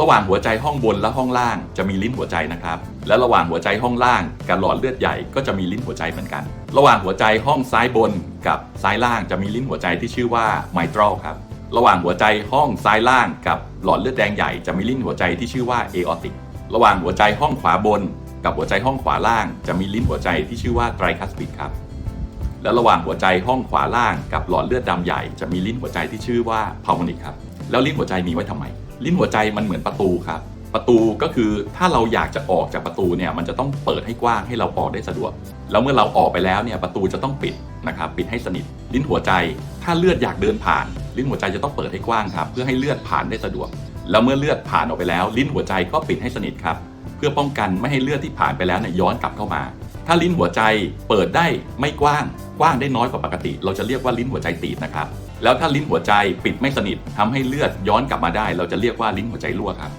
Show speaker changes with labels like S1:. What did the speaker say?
S1: ระหว่างหัวใจห้องบนและห้องล่างจะมีลิ้นหัวใจนะครับ และระหว่างหัวใจห้องล่างกับหลอดเลือดใหญ่ก็จะมีลิ้นหัวใจเหมือนกัน ระหว่างหัวใจห้องซ้ายบนกับซ้ายล่างจะมีลิ้นหัวใจที่ชื่อว่าไมตรอลครับ ระหว่างหัวใจห้องซ้ายล่างกับหลอดเลือดแดงใหญ่จะมีลิ้นหัวใจที่ชื่อว่าเอออติก ระหว่างหัวใจห้องขวาบน กับหัวใจห้องขวาล่างจะมีลิ้นหัวใจที่ชื่อว่าไตรคัสปิดครับ และระหว่างหัวใจห้องขวาล่างกับหลอดเลือดดำใหญ่จะมีลิ้นหัวใจที่ชื่อว่าพาวนิกครับ แล้วลิ้นหัวใจมีไว้ทำไม ลิ้นหัวใจมันเหมือนประตูครับ ประตูก็คือถ้าเราอยากจะออกจากประตูเนี่ยมันจะต้องเปิดให้กว้างให้เราออกได้สะดวก แล้วเมื่อเราออกไปแล้วเนี่ยประตูจะต้องปิดนะครับปิดให้สนิท ลิ้นหัวใจ ถ้าเลือดอยากเดินผ่าน ลิ้นหัวใจจะต้องเปิดให้กว้างครับเพื่อให้เลือดผ่านได้สะดวก แล้วเมื่อเลือดผ่านออกไปแล้ว ลิ้นหัวใจก็ปิดให้สนิทครับเพื่อป้องกันไม่ให้เลือดที่ผ่านไปแล้วเนี่ยย้อนกลับเข้ามา ถ้าลิ้นหัวใจเปิดได้ไม่กว้าง กว้างได้น้อยกว่าปกติ เราจะเรียกว่าลิ้นหัวใจตีบนะครับ แล้วถ้าลิ้นหัวใจปิดไม่สนิททำให้เลือดย้อนกลับมาได้ เราจะเรียกว่าลิ้นหัวใจรั่วครับ